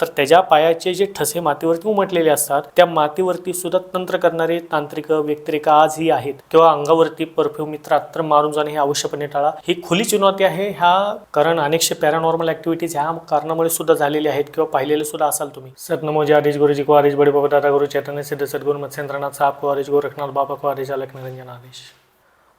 तर त्याच्या पायाचे जे ठसे मातीवरती उमटलेले असतात त्या मातीवरती सुद्धा तंत्र करणारे तांत्रिक व्यक्तिरेखा आजही आहेत. किंवा अंगावरती परफ्यूम मित्र मारून जाणे हे आवश्यकपणे टाळा. ही खुली चुनौती आहे. ह्या कारण अनेकशे पॅरानॉर्मल ऍक्टिव्हिटीज ह्या कारणामुळे सुद्धा झालेले आहेत किंवा पाहिलेले सुद्धा असाल तुम्ही. सतनमोजी आदेश गुरुजी को आदेश बडे बाबा दादा गुरु चैतन्य सिद्ध सद्गुरु मत्स्येंद्रनाथ साप को आदेश गोरखनाथ बाबा को आदेश अलक आदेश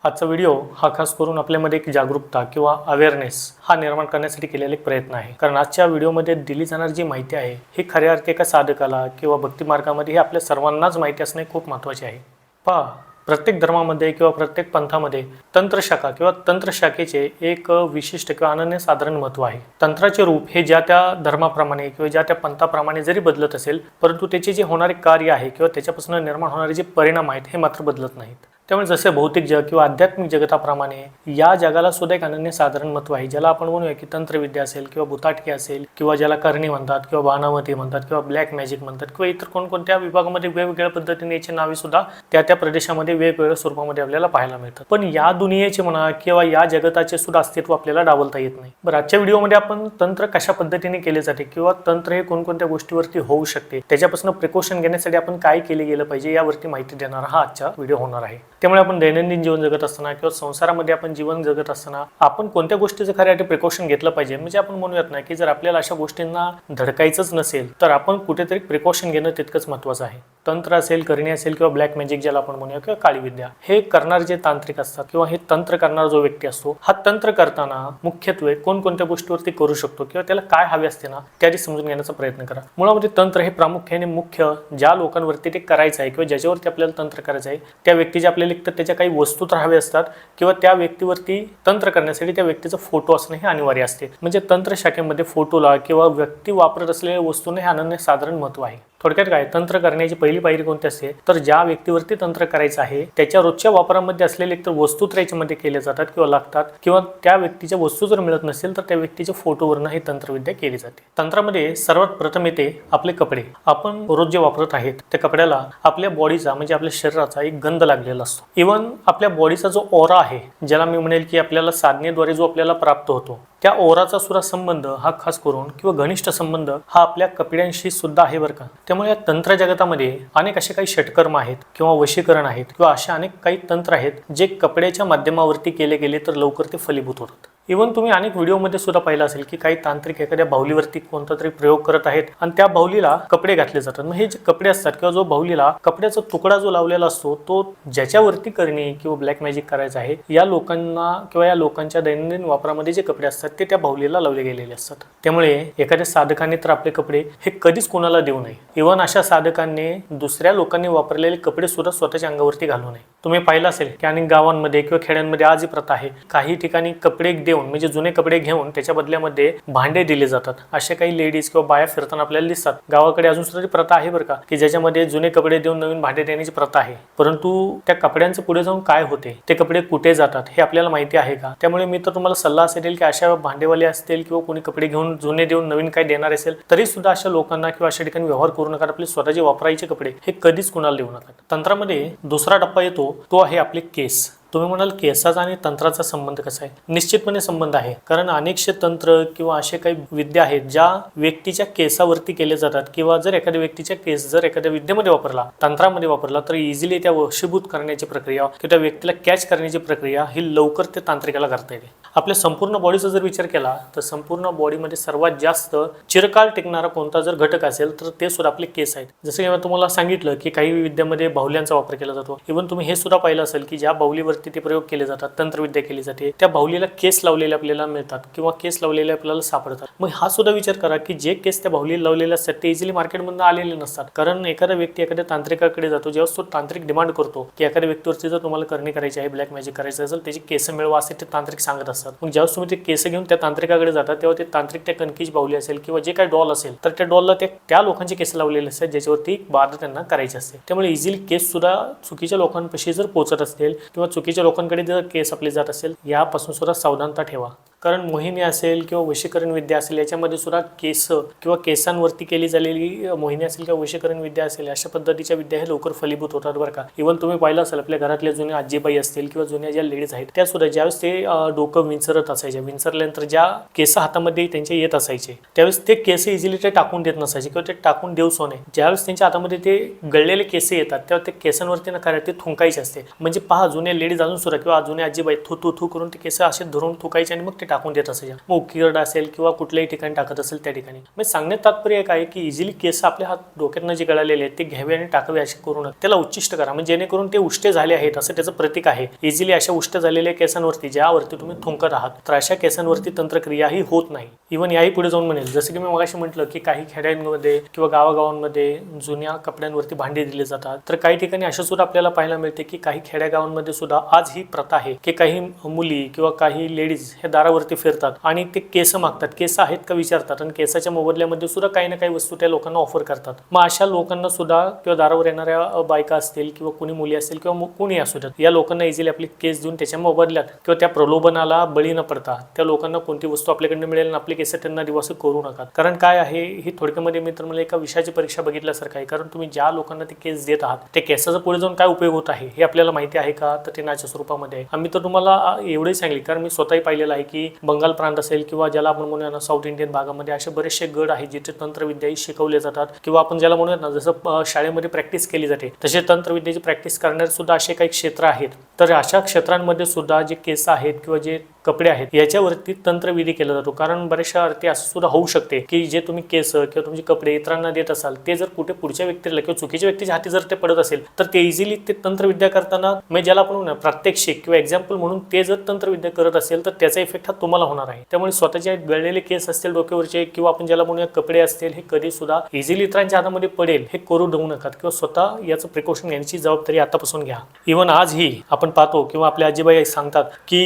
आजचा व्हिडिओ हा खास करून आपल्यामध्ये एक जागरूकता किंवा अवेअरनेस हा निर्माण करण्यासाठी केलेला एक प्रयत्न आहे. कारण आजच्या व्हिडिओमध्ये दिली जाणारी जी माहिती आहे ही खऱ्या अर्थी एका साधकाला किंवा भक्तिमार्गामध्ये हे आपल्या सर्वांनाच माहिती असणे खूप महत्त्वाचे आहे. पहा प्रत्येक धर्मामध्ये किंवा प्रत्येक पंथामध्ये तंत्रशाखा किंवा तंत्रशाखेचे एक विशिष्ट किंवा अनन्य साधारण महत्त्व आहे. तंत्राचे रूप हे ज्या त्या धर्माप्रमाणे किंवा ज्या त्या पंथाप्रमाणे जरी बदलत असेल परंतु त्याचे जे होणारे कार्य आहे किंवा त्याच्यापासून निर्माण होणारे जे परिणाम आहेत हे मात्र बदलत नाहीत. त्यामुळे जसे भौतिक जग किंवा आध्यात्मिक जगताप्रमाणे या जगाला सुद्धा एक अनन्यसाधारण महत्त्व आहे ज्याला आपण म्हणूया की तंत्रविद्या असेल किंवा भूताटकी असेल किंवा ज्याला करणी म्हणतात किंवा बाणावती म्हणतात किंवा ब्लॅक मॅजिक म्हणतात किंवा इतर कोणकोणत्या विभागामध्ये वेगवेगळ्या पद्धतीने याची नावे सुद्धा त्या त्या प्रदेशामध्ये वेगवेगळ्या स्वरूपामध्ये आपल्याला पाहायला मिळतात. पण या दुनियेचे म्हणा किंवा या जगताचे सुद्धा अस्तित्व आपल्याला डावलता येत नाही. बरं आजच्या व्हिडिओमध्ये आपण तंत्र कशा पद्धतीने केले जाते किंवा तंत्र हे कोणकोणत्या गोष्टीवरती होऊ शकते त्याच्यापासून प्रिकॉशन घेण्यासाठी आपण काय केले गेलं पाहिजे यावरती माहिती देणारा हा आजचा व्हिडिओ होणार आहे. त्यामुळे आपण दैनंदिन जीवन जगत असताना किंवा संसारामध्ये आपण जीवन जगत असताना आपण कोणत्या गोष्टीचं खऱ्यासाठी प्रिकॉशन घेतलं पाहिजे? म्हणजे आपण म्हणूयात ना की जर आपल्याला अशा गोष्टींना धडकायचंच नसेल तर आपण कुठेतरी प्रिकॉशन घेणं तितकंच महत्त्वाचं आहे. तंत्र असेल करणी असेल किंवा ब्लॅक मॅजिक ज्याला आपण म्हणूया किंवा काळी विद्या हे करणारे जे तांत्रिक असतात किंवा हे तंत्र करणारा जो व्यक्ती असतो हा तंत्र करताना मुख्यत्वे कोणकोणत्या गोष्टीवरती करू शकतो किंवा त्याला काय हवे असते ना ते समजून घेण्याचा प्रयत्न करा. मुळामध्ये तंत्र हे प्रामुख्याने मुख्य ज्या लोकांवरती ते करायचं आहे किंवा ज्याच्यावरती आपल्याला तंत्र करायचं आहे त्या व्यक्तीचे आपल्याला एक तर त्याच्या काही वस्तू तर हवे असतात किंवा त्या व्यक्तीवरती तंत्र करण्यासाठी त्या व्यक्तीचा फोटो असणं हे अनिवार्य असते. म्हणजे तंत्र शाखेमध्ये फोटोला किंवा व्यक्ती वापरत असलेल्या वस्तूंना हे अनन्य साधारण महत्त्व आहे. थोडक्यात काय? तंत्र करण्याची पहिली पायरी कोणती असते? तर ज्या व्यक्तीवरती तंत्र करायचं आहे त्याच्या रोजच्या वापरामध्ये असलेले एकतर वस्तू तर याच्यामध्ये केले जातात किंवा लागतात किंवा त्या व्यक्तीच्या वस्तू जर मिळत नसेल तर त्या व्यक्तीच्या फोटोवरनं ही तंत्रविद्या केली जाते. तंत्रामध्ये सर्वात प्रथम येते आपले कपडे. आपण रोज जे वापरत आहेत त्या कपड्याला आपल्या बॉडीचा म्हणजे आपल्या शरीराचा एक गंध लागलेला असतो. इवन आपल्या बॉडीचा जो ओरा आहे ज्याला मी म्हणेल की आपल्याला साधनेद्वारे जो आपल्याला प्राप्त होतो त्या ओराचा सुद्धा संबंध हा खास करून किंवा घनिष्ठ संबंध हा आपल्या कपड्यांशी सुद्धा आहे बरं का. त्यामुळे या तंत्र जगतामध्ये अनेक असे काही षटकर्म आहेत किंवा वशीकरण आहेत किंवा असे अनेक काही तंत्र आहेत जे कपड्याच्या माध्यमावरती केले गेले तर लवकर ते फलीभूत होतात. इवन तुम्ही अनेक व्हिडिओमध्ये सुद्धा पाहिलं असेल की काही तांत्रिक एखाद्या बाहुलीवरती कोणता तरी प्रयोग करत आहेत आणि त्या बाहुलीला कपडे घातले जातात. मग हे जे कपडे असतात किंवा जो बाहुलीला कपड्याचा तुकडा जो लावलेला असतो तो ज्याच्यावरती करणे किंवा ब्लॅक मॅजिक करायचं आहे या लोकांना किंवा या लोकांच्या दैनंदिन वापरामध्ये जे कपडे असतात ते त्या बाहुलीला लावले गेलेले असतात. त्यामुळे एखाद्या साधकाने तर आपले कपडे हे कधीच कोणाला देऊ नये. इवन अशा साधकांनी दुसऱ्या लोकांनी वापरलेले कपडे सुद्धा स्वतःच्या अंगावरती घालू नये. तुम्ही पाहिलं असेल की अनेक गावांमध्ये किंवा खेड्यांमध्ये आज ही प्रथा आहे. काही ठिकाणी कपडे देऊन म्हणजे जुने कपडे घेऊन त्याच्या बदल्यामध्ये भांडे दिले जातात. अशा काही लेडीज किंवा बाया फिरताना आपल्याला दिसतात. गावाकडे अजून सुद्धा प्रथा आहे बरं का की ज्याच्यामध्ये जुने कपडे देऊन नवीन भांडे देण्याची प्रथा आहे. परंतु त्या कपड्यांचं पुढे जाऊन काय होते? ते कपडे कुठे जातात? हे आपल्याला माहिती आहे का? त्यामुळे मी तर तुम्हाला सल्ला असेल की अशा भांडेवाले असतील किंवा कोणी कपडे घेऊन जुने देऊन नवीन काय देणार असेल तरी सुद्धा अशा लोकांना किंवा अशा ठिकाणी व्यवहार करू नका. आपले स्वतःचे वापरायचे कपडे हे कधीच कुणाला देऊ नका. तंत्रामध्ये दुसरा टप्पा येतो तो आहे आपले केस. तुम्ही म्हणाल केसाचा आणि तंत्राचा संबंध कसा आहे? निश्चितपणे संबंध आहे. कारण अनेकशे तंत्र किंवा असे काही विद्या आहेत ज्या व्यक्तीच्या केसावरती केले जातात किंवा जर एखाद्या व्यक्तीच्या केस जर एखाद्या विद्येमध्ये वापरला तंत्रामध्ये वापरला तर इझिली त्या वशीभूत करण्याची प्रक्रिया किंवा त्या व्यक्तीला कॅच करण्याची प्रक्रिया ही लवकर ते तांत्रिकाला करता येते. आपल्या संपूर्ण बॉडीचा जर विचार केला तर संपूर्ण बॉडीमध्ये सर्वात जास्त चिरकाल टिकणारा कोणता जर घटक असेल तर ते सुद्धा आपले केस आहेत. जसं की मी तुम्हाला सांगितलं की काही विद्यामध्ये बाहुल्यांचा वापर केला जातो. इव्हन तुम्ही हे सुद्धा पाहिलं असेल की ज्या बाहुलीवरती ते प्रयोग केले जातात तंत्रविद्या केली जाते. त्या बाहुलीला केस लावलेले आपल्याला मिळतात किंवा केस लावलेले आपल्याला सापडतात. मग हा सुद्धा विचार करा की जे केस त्या बाहुलीला लावलेले असतात ते इझिली मार्केटमधून आलेले नसतात. कारण एखादा व्यक्ती एखाद्या तांत्रिकाकडे जातो जेव्हा तो तांत्रिक डिमांड करतो की एखाद्या व्यक्तीवरती जर तुम्हाला करणे करायची आहे ब्लॅक मॅजिक करायचं असेल त्याची केस मिळवा असे ते तांत्रिक सांगत असतात. मग जेव्हा तुम्ही ते केस घेऊन त्या तांत्रिकाकडे जातात तेव्हा ते तांत्रिक त्या कणकीची बाहुली असेल किंवा जे काही डॉल असेल तर त्या डॉलला ते त्या लोकांचे केस लावलेले असतात ज्याच्यावरती बाधा त्यांना करायची असते. त्यामुळे इझिली केस सुद्धा चुकीच्या लोकांपाशी जर पोहोचत असेल किंवा चुकीच्या लोकांकडे जर केस आपले जात असेल यापासून सुद्धा सावधानता ठेवा. कारण मोहिनी असेल किंवा वशीकरण विद्या असेल याच्यामध्ये सुद्धा केस किंवा केसांवरती केली झालेली मोहिनी असेल किंवा वशीकरण विद्या असेल अशा पद्धतीच्या विद्या हे लवकर फलीभूत होतात बरं का. इव्हन तुम्ही पाहिलं असेल आपल्या घरातल्या जुन्या आजीबाई असतील किंवा जुन्या ज्या लेडीज आहेत त्या सुद्धा ज्यावेळेस ते डोकं विंचरत असायचे विंचरल्यानंतर ज्या केस हातामध्ये त्यांच्या येत असायचे त्यावेळेस ते केस इझिली ते टाकून देत नसायचे किंवा ते टाकून देऊ सोने ज्यावेळेस त्यांच्या हातामध्ये ते गळलेले केस येतात तेव्हा ते केसांवरती न करायला ते थुंकायचे असते. म्हणजे पहा जुन्या लेडीज अजून सुद्धा किंवा जुन्या आजीबाई थू थू थू करून ते केस असे धरून थुकायचे आणि मग ते टाकून देत असायचे मग उकिरड असेल किंवा कुठल्याही ठिकाणी टाकत असेल त्या ठिकाणी. म्हणजे सांगण्यात तात्पर्य एक आहे की इझिली केस आपल्या हात डोक्यातनं जे गळालेले आहेत ते घ्यावे आणि टाकावे असे करून त्याला उच्चिष्ट करा. म्हणजे जेणेकरून ते उष्टे झाले आहेत असं त्याचं प्रतीक आहे. इझिली अशा उष्ट झालेल्या केसांवरती ज्यावरती तुम्ही थुंकत आहात तर अशा केसांवरती तंत्रक्रियाही होत नाही. इव्हन याही पुढे जाऊन म्हणेल. जसं की मी मगाशी म्हटलं की काही खेड्यांमध्ये किंवा गावागावांमध्ये जुन्या कपड्यांवरती भांडी दिले जातात. तर काही ठिकाणी असं सुद्धा आपल्याला पाहायला मिळते की काही खेड्यागावांमध्ये सुद्धा आज ही प्रथा आहे की काही मुली किंवा काही लेडीज हे दारावरती फिरतात आणि ते केस मागतात. केस आहेत का विचारतात आणि केसाच्या मोबदल्यामध्ये सुद्धा काही ना काही वस्तू त्या लोकांना ऑफर करतात. मग अशा लोकांना सुद्धा किंवा दारावर येणाऱ्या बायका असतील किंवा कुणी मुली असतील किंवा कुणी असू द्यात या लोकांना इझिली आपली केस देऊन त्याच्या मोबदल्यात किंवा त्या प्रलोभनाला बळी न पडता त्या लोकांना कोणती वस्तू आपल्याकडनं मिळेल आणि आपले केस त्यांना दिवस करू नका. कारण काय आहे ही थोडक्यामध्ये मी तर मला एका विषयाची परीक्षा बघितल्यासारखं आहे. कारण तुम्ही ज्या लोकांना ते केस देत आहात त्या केसाचा पुढे जाऊन काय उपयोग होत आहे हे आपल्याला माहिती आहे का? तर ते नाच्या स्वरूपामध्ये आहे. आम्ही तर तुम्हाला एवढे एवढंही कारण मी स्वतःही पाहिलेलं आहे की बंगाल प्रांत असेल किंवा ज्याला आपण म्हणूया ना साऊथ इंडियन भागामध्ये असे बरेचसे गड आहेत जिथे तंत्रविद्याही शिकवले जातात. किंवा आपण ज्याला म्हणूयात ना जसं शाळेमध्ये प्रॅक्टिस केली जाते तसे तंत्रविद्येची प्रॅक्टिस करणारे सुद्धा असे काही क्षेत्र आहेत. तर अशा क्षेत्रांमध्ये सुद्धा जे केस आहेत किंवा जे कपडे आहेत याच्यावरती तंत्रविधी केला जातो. कारण बऱ्याचशा अर्थी असं सुद्धा होऊ शकते की जे तुम्ही केस किंवा तुमचे कपडे इतरांना देत असाल ते जर कुठे पुढच्या व्यक्तीला किंवा चुकीच्या व्यक्तीच्या हाती जर ते पडत असेल तर ते इझिली ते तंत्रविद्या करताना म्हणजे ज्याला आपण म्हणू प्रात्यक्षिक किंवा एक्झाम्पल म्हणून ते जर तंत्रविद्या करत असेल तर त्याचा इफेक्ट हा तुम्हाला होणार आहे. त्यामुळे स्वतःचे गळलेले केस असतील डोक्यावरचे किंवा आपण ज्याला म्हणूया कपडे असतील हे कधी सुद्धा इझिली इतरांच्या हातामध्ये पडेल हे करू देऊ नका. किंवा स्वतः याचं प्रिकॉशन घेण्याची जबाबदारी आतापासून घ्या. इव्हन आजही आपण पाहतो किंवा आपल्या आजीबाई सांगतात की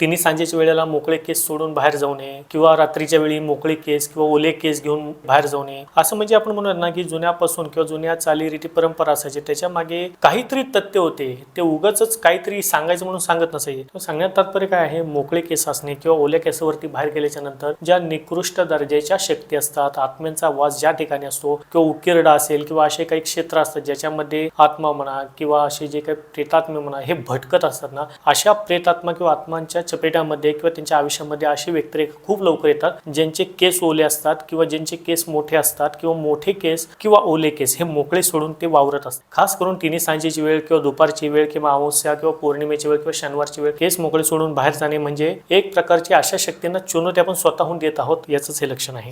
तिने तिन्ही सांजेच्या वेळेला मोकळे केस सोडून बाहेर जाऊ नये किंवा रात्रीच्या वेळी मोकळे केस किंवा ओले केस घेऊन बाहेर जाऊ नये असं म्हणजे आपण म्हणूया ना की जुन्यापासून किंवा जुन्या चालीरीती परंपरा असायची त्याच्यामागे काहीतरी तथ्य होते. ते उगाच काहीतरी सांगायचं म्हणून सांगत नसायचे. सांगण्यात तात्पर्य काय आहे? मोकळे केस असणे किंवा ओल्या केसावरती बाहेर गेल्याच्यानंतर ज्या निकृष्ट दर्जाच्या शक्ती असतात आत्म्यांचा वास ज्या ठिकाणी असतो किंवा उकिरडा असेल किंवा असे काही क्षेत्र असतात ज्याच्यामध्ये आत्मा म्हणा किंवा असे जे काही प्रेतात्मे म्हणा हे भटकत असतात ना अशा प्रेतात्मा किंवा आत्मांच्या चपेटामध्ये किंवा त्यांच्या आयुष्यामध्ये असे व्यक्तिरेखा खूप लवकर येतात ज्यांचे केस ओले असतात किंवा ज्यांचे केस मोठे असतात किंवा मोठे केस किंवा ओले केस हे मोकळे सोडून ते वावरत असतात. खास करून तिन्ही सांजेची वेळ किंवा दुपारची वेळ किंवा अमावस्या किंवा पौर्णिमेची वेळ किंवा शनिवारची वेळ केस मोकळे सोडून बाहेर जाणे म्हणजे एक प्रकारची अशा शक्तींना चुनौती आपण स्वतःहून देत आहोत याचंच हे लक्षण आहे.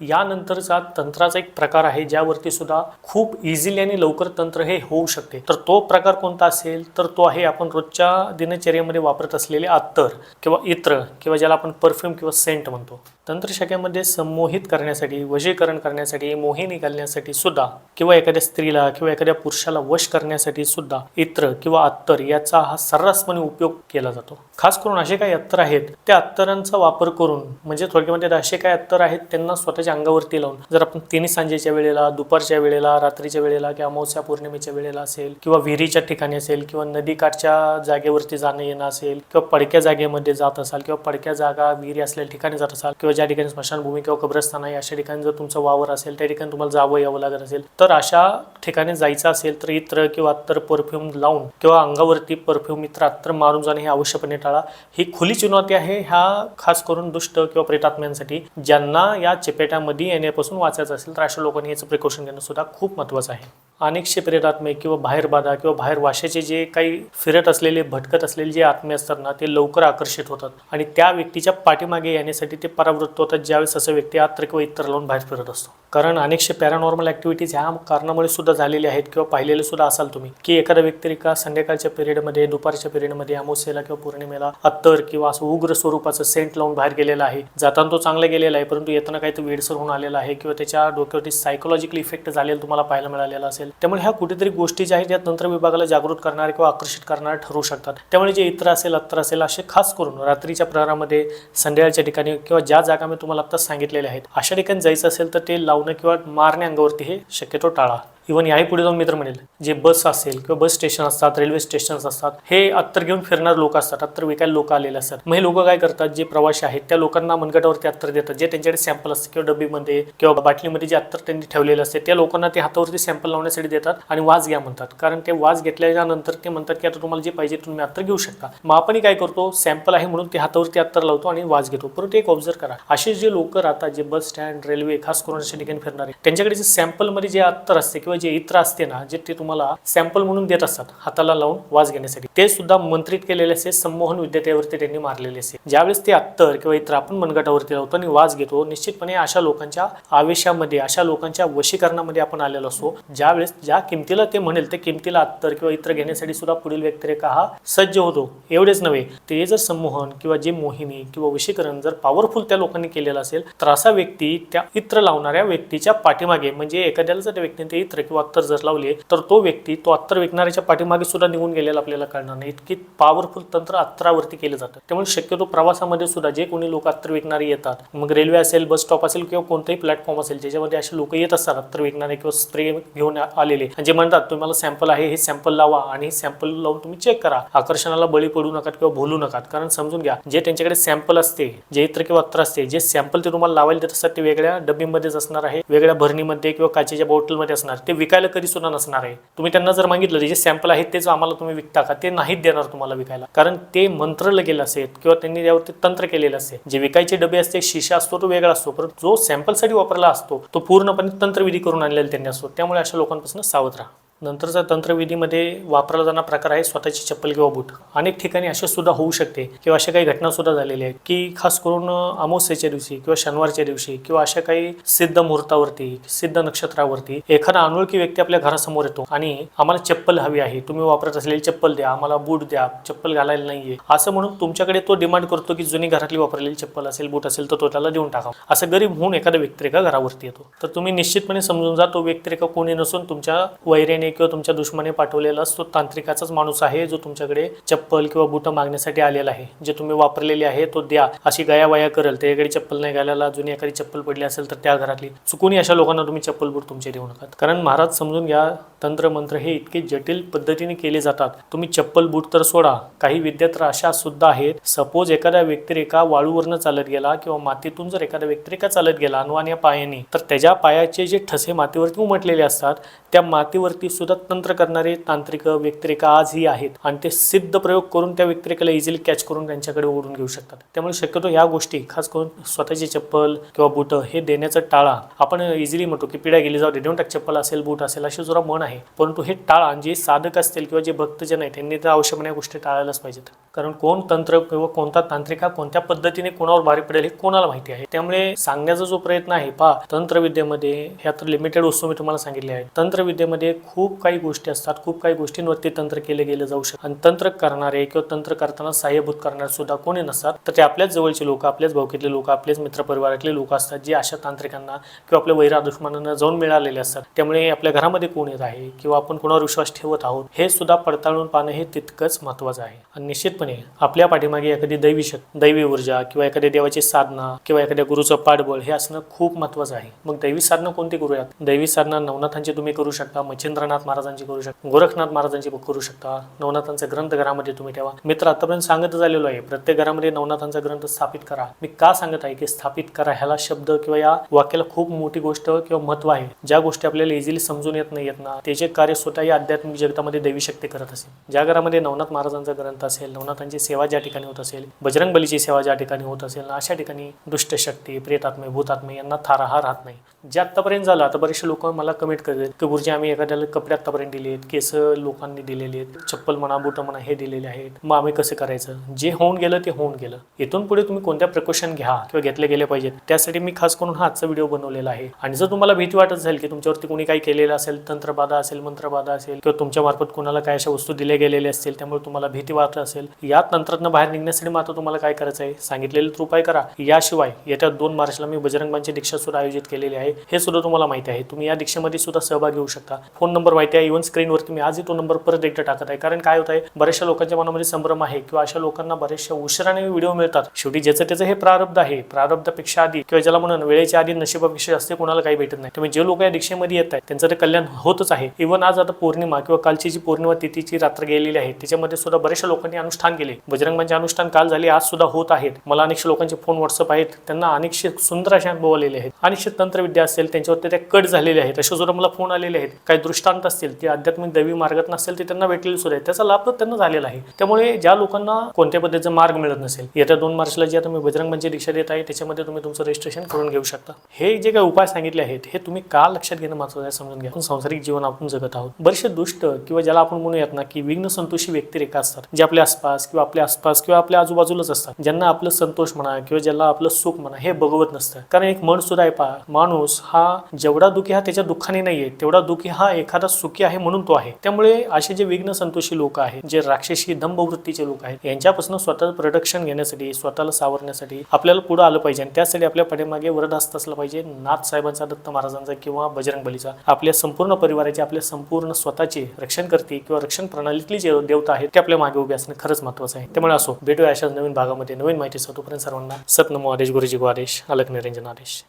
यानंतरचा तंत्राचा एक प्रकार आहे ज्यावरती सुद्धा खूप इझिली आणि लवकर तंत्र हे होऊ शकते. तर तो प्रकार कोणता असेल? तर तो आहे आपण रोजच्या दिनचर्येमध्ये वापरत असलेले अत्तर किंवा इत्र किंवा ज्याला आपण परफ्यूम किंवा सेंट म्हणतो. तंत्रशाखेमध्ये संमोहित करण्यासाठी वशीकरण करण्यासाठी मोहिनी घालण्यासाठी सुद्धा किंवा एखाद्या स्त्रीला किंवा एखाद्या पुरुषाला वश करण्यासाठी सुद्धा इत्र किंवा अत्तर याचा हा सर्रासपणे उपयोग केला जातो. खास करून असे काही अत्तर आहेत त्या अत्तरांचा वापर करून म्हणजे थोडक्यामध्ये असे काही अत्तर आहेत त्यांना स्वतःच्या अंगावरती लावून जर आपण तिन्ही सांजेच्या वेळेला दुपारच्या वेळेला रात्रीच्या वेळेला किंवा अमावस्या पौर्णिमेच्या वेळेला असेल किंवा विहिरीच्या ठिकाणी असेल किंवा नदीकाठच्या जागेवरती जाणं येणं असेल किंवा पडक्या जागेमध्ये जात असाल किंवा पडक्या जागा विहिरी असलेल्या ठिकाणी जात असाल किंवा ज्या ठिकाणी स्मशानभूमी किंवा कब्रस्थान आहे अशा ठिकाणी जर तुमचा वावर असेल त्या ठिकाणी तुम्हाला जावं यावं लागत असेल. तर अशा ठिकाणी जायचं असेल तर इत्र किंवा अत्तर परफ्यूम लावून किंवा अंगावरती परफ्यूम इत्र अत्तर मारून जाणे हे आवश्यकपणे टाळा. ही खुली चुनौती आहे ह्या खास करून दुष्ट किंवा प्रेतात्म्यांसाठी. ज्यांना या चपेट्यामध्ये येण्यापासून वाचायचं असेल तर अशा लोकांनी याचं प्रिकॉशन घेणं सुद्धा खूप महत्त्वाचं आहे. अनेकशे प्रेतात्मे किंवा बाहेर बाधा किंवा बाहेर वाशाचे जे काही फिरत असलेले भटकत असलेले जे आत्मे असतात ना ते लवकर आकर्षित होतात. आणि त्या व्यक्तीच्या पाठीमागे येण्यासाठी ते परावृत्त होतात. ज्यावेळेस असं व्यक्ती आत्र किंवा इतर लावून बाहेर फिरत असतो. कारण अनेकशे पॅरानॉर्मल ॲक्टिव्हिटीज ह्या कारणामुळे सुद्धा झालेल्या आहेत किंवा पाहिलेले सुद्धा असाल तुम्ही की एखादा का संध्याकाळच्या पिरियडमध्ये दुपारच्या पिरियडमध्ये अमावस्येला किंवा पौर्णिमेला अत्तर किंवा असं उग्र स्वरूपाचं सेंट लावून बाहेर गेलेला आहे. जाताना तो चांगला गेलेला आहे परंतु येताना काहीतरी वेडसर होऊन आलेला आहे किंवा त्याच्या डोक्यावरती सायकोलॉजिकली इफेक्ट झालेला तुम्हाला पाहायला मिळालेला असेल त्यामुळे ह्या कुठेतरी गोष्टी ज्या आहेत या तंत्र विभागाला जागृत करणारे किंवा आकर्षित करणाऱ्या ठरू शकतात. त्यामुळे जे इतर असेल अत्तर असेल असे खास करून रात्रीच्या प्रहारामध्ये संध्याकाळच्या ठिकाणी किंवा ज्या जागा मी तुम्हाला आत्ताच सांगितलेल्या आहेत अशा ठिकाणी जायचं असेल तर ते लावून लावणं किंवा मारणे अंगावरती हे शक्यतो टाळा. इव्हन याही पुढे जाऊन मित्र म्हणेल जे बस असेल किंवा बस स्टेशन असतात रेल्वे स्टेशन असतात हे अत्तर घेऊन फिरणारे लोक असतात अत्तर विकायला लोक आलेले असतात. मग हे लोक काय करतात जे प्रवासी आहेत त्या लोकांना मनगटावरती अत्तर देतात. जे त्यांच्याकडे सॅम्पल असते किंवा डब्बीमध्ये किंवा बाटलीमध्ये जे अत्तर त्यांनी ठेवलेलं असते त्या लोकांना ते हातावरती सॅम्पल लावण्यासाठी देतात आणि वाज घ्या म्हणतात. कारण ते वाज घेतल्याच्या नंतर ते म्हणतात की आता तुम्हाला जे पाहिजे तुम्ही अत्तर घेऊ शकता. मग आपणही काय करतो सॅम्पल आहे म्हणून ते हातावरती अत्तर लावतो आणि वाज घेतो. परंतु एक ऑब्झर्व करा. असे जे लोक राहतात जे बस स्टँड रेल्वे खास करून अशा ठिकाणी फिरणारे त्यांच्याकडे जे सॅम्पलमध्ये जे अत्तर असते किंवा जे इत्र असते ना जे ते तुम्हाला सॅम्पल म्हणून देत असतात हाताला लावून वाज घेण्यासाठी. ते सुद्धा मंत्रित केलेले असते संमोहन विद्यतेवरती त्यांनी मारलेले असते ज्यावेळेस ते अत्तर किंवा इत्र आपण मनगटावरती लावतो आणि वाज घेतो निश्चितपणे अशा लोकांच्या आवेशामध्ये अशा लोकांच्या वशीकरणामध्ये आपण आलेलो असतो. ज्यावेळेस ज्या किमतीला ते म्हणेल त्या किमतीला अत्तर किंवा इत्र घेण्यासाठी सुद्धा पुढील व्यक्तिरेखा हा सज्ज होतो. एवढेच नव्हे ते जर संमोहन किंवा जे मोहिनी किंवा वशीकरण जर पॉवरफुल त्या लोकांनी केलेलं असेल तर असा व्यक्ती त्या इत्र लावणाऱ्या व्यक्तीच्या पाठीमागे म्हणजे एखाद्याला जर त्या व्यक्तीने ते इत्र किंवा अत्तर जर लावले तर तो व्यक्ती तो अत्तर विकणाऱ्याच्या पाठीमागे सुद्धा निघून गेलेला आपल्याला कळणार नाही. इतकी पॉवरफुल तंत्र अत्तरावरती केलं जातं. त्यामुळे शक्यतो प्रवासामध्ये सुद्धा जे कोणी लोक अत्तर विकणारे येतात मग रेल्वे असेल बस स्टॉप असेल किंवा कोणताही प्लॅटफॉर्म असेल ज्याच्यामध्ये असे लोक येत असतात अत्तर विकणारे किंवा स्प्रे घेऊन आलेले जे म्हणतात तुम्हाला सॅम्पल आहे हे सॅम्पल लावा आणि हे सॅम्पल लावून तुम्ही चेक करा. आकर्षणाला बळी पडू नका किंवा भोलू नका कारण समजून घ्या जे त्यांच्याकडे सॅम्पल असते जे इत्र किंवा अत्तर असते जे सॅम्पल ते तुम्हाला लावायला देत असतात ते वेगळ्या डब्बीमध्येच असणार आहे वेगळ्या भरणीमध्ये किंवा काचेच्या बॉटलमध्ये असणार. ते विकायला कधी सुद्धा नसणार आहे. तुम्ही त्यांना जर मागितलं जे सॅम्पल आहेत तेच आम्हाला तुम्ही विकता का? ते नाहीत देणार तुम्हाला विकायला. कारण ते मंत्रलं गेलं असेल किंवा त्यांनी त्यावरती तंत्र केलेलं असेल. जे विकायचे डबे असते शिशा असतो तो वेगळा असतो. परंतु जो सॅम्पलसाठी वापरला असतो तो पूर्णपणे तंत्रविधी करून आणलेला त्यांनी असतो. त्यामुळे अशा लोकांपासून सावध राहा. नंतरचा तंत्रविधीमध्ये वापरला जाणारा प्रकार आहे स्वतःची चप्पल किंवा बूट. अनेक ठिकाणी असे सुद्धा होऊ शकते किंवा अशा काही घटना सुद्धा झालेल्या आहेत की खास करून अमावस्येच्या दिवशी किंवा शनिवारच्या दिवशी किंवा अशा काही सिद्ध मुहूर्तावरती सिद्ध नक्षत्रावरती एखादा अनोळखी व्यक्ती आपल्या घरासमोर येतो आणि आम्हाला चप्पल हवी आहे तुम्ही वापरत असलेली चप्पल द्या आम्हाला बूट द्या चप्पल घालायला नाहीये. असं म्हणून तुमच्याकडे तो डिमांड करतो की जुनी घरातली वापरलेली चप्पल असेल बूट असेल तर तो त्याला देऊन टाका असं गरीब होऊन एखादा व्यक्तिरेखा घरावरती येतो. तर तुम्ही निश्चितपणे समजून जा तो व्यक्तिरेखा कोणी नसून तुमच्या वैरेने किंवा तुमच्या दुश्मने पाठवलेला तो तांत्रिकाचाच माणूस आहे जो तुमच्याकडे चप्पल किंवा बुटं मागण्यासाठी आलेला आहे. जे तुम्ही वापरलेले आहे तो द्या. अशी गयावया करेल. त्याच्याकडे चप्पल नाही घालायला जुनी एखादी चप्पल पडली असेल तर त्या घरातली. चुकूनही अशा लोकांना तुम्ही चप्पल बूट तुमचे देऊ नका. कारण महाराज समजून घ्या तंत्र मंत्र हे इतके जटिल पद्धतीने केले जातात. तुम्ही चप्पल बूट तर सोडा. काही विद्या तर अशा सुद्धा आहेत. सपोज एखाद्या व्यक्तिरेखा वाळूवरनं चालत गेला किंवा मातीतून जर एखादा व्यक्तिरेखा चालत गेला अनवान या पायाने तर त्याच्या पायाचे जे ठसे मातीवरती उमटलेले असतात त्या मातीवरती सुद्धा तंत्र करणारे तांत्रिक व्यक्तिरेखा आजही आहेत. आणि ते सिद्ध प्रयोग करून त्या व्यक्तिरेखाला इझिली कॅच करून त्यांच्याकडे ओढून घेऊ शकतात. त्यामुळे शक्यतो ह्या गोष्टी खास करून स्वतःची चप्पल किंवा बूट हे देण्याचं टाळा आपण इझिली म्हणतो की पिढ्या गेली जाऊ दे देऊन टाक चप्पल असेल बूट असेल अशी जरा मन आहे. परंतु हे टाळा जे साधक असतील किंवा जे भक्तजन आहेत त्यांनी तर आवश्यक या गोष्टी टाळायलाच पाहिजेत. कारण कोण तंत्र किंवा कोणता तांत्रिक हा कोणत्या पद्धतीने कोणावर भारी पडेल हे कोणाला माहिती आहे? त्यामुळे सांगण्याचा जो प्रयत्न आहे पहा तंत्रविद्येमध्ये ह्या तर लिमिटेड वस्तू मी तुम्हाला सांगितल्या आहेत. तंत्रविद्येमध्ये खूप खूप काही गोष्टी असतात. खूप काही गोष्टींवरती तंत्र केले गेले जाऊ शकतात आणि तंत्र करणारे किंवा तंत्र करताना सहाय्यभूत करणारे सुद्धा कोणी नसतात. तर ते आपल्याच जवळचे लोक आपल्याच भावकीतले लोक आपलेच मित्रपरिवारातले लोक असतात जे अशा तांत्रिकांना किंवा आपल्या वैरा दुश्मनांना जाऊन मिळालेले असतात. त्यामुळे आपल्या घरामध्ये कोण येत आहे किंवा आपण कोणावर विश्वास ठेवत आहोत हे सुद्धा पडताळून पाहणं हे तितकंच महत्त्वाचं आहे. आणि निश्चितपणे आपल्या पाठीमागे एखादी दैवी शक्ती दैवी ऊर्जा किंवा एखाद्या देवाची साधना किंवा एखाद्या गुरुचं पाठबळ हे असणं खूप महत्त्वाचं आहे. मग दैवी साधना कोणती करूयात? दैवी साधना नवनाथांची तुम्ही करू शकता मच्छिंद्रनाथ महाराजांची करू शकता गोरखनाथ महाराजांची करू शकता. नवनाथांचा ग्रंथ घरामध्ये तुम्ही ठेवा. मित्र आतापर्यंत सांगत झालेलो आहे प्रत्येक घरामध्ये नवनाथांचा ग्रंथ स्थापित करा. मी का सांगत आहे की स्थापित करा? ह्याला शब्द किंवा या वाक्याला खूप मोठी गोष्ट किंवा महत्त्व आहे. ज्या गोष्टी आपल्याला इझिली समजून येत नाही येत ना त्याचे कार्य स्वतः या आध्यात्मिक जगतामध्ये देवी शक्ती करत असेल. ज्या घरामध्ये नवनाथ महाराजांचा ग्रंथ असेल नवनाथांची सेवा ज्या ठिकाणी होत असेल बजरंग बलीची सेवा ज्या ठिकाणी होत असेल ना अशा ठिकाणी दुष्ट शक्ती प्रेतात्मे भूतात्मे यांना थारा हा राहत नाही. जे आतापर्यंत झालं आता बरेचसे लोक मला कमेंट करतील की गुरुजी आम्ही एखाद्याला कपडे आतापर्यंत दिले आहेत केस लोकांनी दिलेले आहेत चप्पल म्हणा बुट म्हणा हे दिलेले आहेत. मग आम्ही कसं करायचं? जे होऊन गेलं ते होऊन गेलं. इथून पुढे तुम्ही कोणत्या प्रिकॉशन घ्या किंवा घेतले गेले पाहिजेत त्यासाठी मी खास करून हा आजचा व्हिडिओ बनवलेला आहे. आणि जर तुम्हाला भीती वाटत असेल की तुमच्यावरती कोणी काही केलेलं असेल तंत्रबाधा असेल मंत्रबाधा असेल किंवा तुमच्या मार्फत कोणाला काय अशा वस्तू दिल्या गेलेल्या असतील त्यामुळे तुम्हाला भीती वाटत असेल या तंत्रज्ञ बाहेर निघण्यासाठी मात्र तुम्हाला काय करायचं आहे? सांगितलेले तर उपाय करा. याशिवाय येत्या दोन मार्चला मी बजरंगबांची दीक्षा सुद्धा आयोजित केलेली आहे. हे सुद्धा तुम्हाला माहिती आहे. तुम्ही या दीक्षेमध्ये सुद्धा सहभागी होऊ शकता. फोन नंबर नंबर माहिती आहे. इव्हन स्क्रीनवरती मी आजही तो नंबर परत एकदा टाकत आहे. कारण काय होत आहे बऱ्याचशा लोकांच्या मनामध्ये संभ्रम आहे किंवा अशा लोकांना बऱ्याचशा उशिराने व्हिडिओ मिळतात. शेवटी ज्याचं त्याचं हे प्रारब्ध आहे. प्रारब्धापेक्षा आधी किंवा ज्याला म्हणून वेळेच्या आधी नशिबापेक्षा जास्त कोणाला काही भेटत नाही. त्यामुळे जे लोक या दीक्षेमध्ये येत आहेत त्यांचं ते कल्याण होतच आहे. इव्हन आज आता पौर्णिमा किंवा कालची जी पौर्णिमा तिथीची रात्र गेलेली आहे त्याच्यामध्ये सुद्धा बऱ्याचशा लोकांनी अनुष्ठान केले. बजरंगांचे अनुष्ठान काल झाले आज सुद्धा होत आहेत. मला अनेकशे लोकांचे फोन व्हॉट्सअप आहेत. त्यांना अनेकशे सुंदर असे अनुभव आलेले आहेत. अनेकशे तंत्रविद्या असेल त्यांच्यावरती त्या कट झालेले आहेत. असे सुद्धा मला फोन आलेले आहेत. काही दृष्टांत असतील ते आध्यात्मिक दैवी मार्गात नसेल ते त्यांना भेटलेले सुद्धा त्याचा लाभ तर त्यांना झालेला आहे. त्यामुळे ज्या लोकांना कोणत्या पद्धतीचा मार्ग मिळत नसेल येत्या दोन मार्चला जी आता मी बजरंगांची दीक्षा देत आहे त्याच्यामध्ये तुम्ही तुमचं रजिस्ट्रेशन करून घेऊ शकता. हे जे काही उपाय सांगितले आहेत हे तुम्ही का लक्षात घेणं महत्वाचं आहे समजून घ्या. आपण सांसारिक जीवन आपण जगत आहोत. बरेचसे दुष्ट किंवा ज्याला आपण म्हणूयात ना की विघ्न संतोषी व्यक्तिरेखा असतात जे आपल्या आसपास किंवा आपल्या आसपास किंवा आपल्या आजूबाजूलाच असतात. ज्यांना आपलं संतोष म्हणा किंवा ज्याला आपलं सुख म्हणा हे बघवत नसतं. कारण एक मन सुद्धा आहे पहा माणूस हा जेवढा दुःखी हा त्याच्या दुःखाने नाहीये. तेवढा दुखी हा एखादा सुखी आहे म्हणून तो आहे. त्यामुळे असे जे विघ्न संतोषी लोक आहेत जे राक्षसी दंभवृत्तीचे लोक आहेत यांच्यापासून स्वतः प्रोडक्शन घेण्यासाठी स्वतःला सावरण्यासाठी आपल्याला पुढे आलं पाहिजे आणि त्यासाठी आपल्या पाठीमागे वरदहस्त असलं पाहिजे. नाथ साहेबांचा दत्त महाराजांचा किंवा बजरंग बलीचा आपल्या संपूर्ण परिवाराचे आपल्या संपूर्ण स्वतःचे रक्षण करते किंवा रक्षण प्रणालीतली जे देवता आहेत ते आपल्या मागे उभे असणं खरंच महत्वाचं आहे. त्यामुळे असो भेटूया अशा नवीन भागामध्ये. नवीन माहिती तोपर्यंत सर्वांना सत नमो आदेश गुरुजी गो आदेश अलक निरंजन आदेश.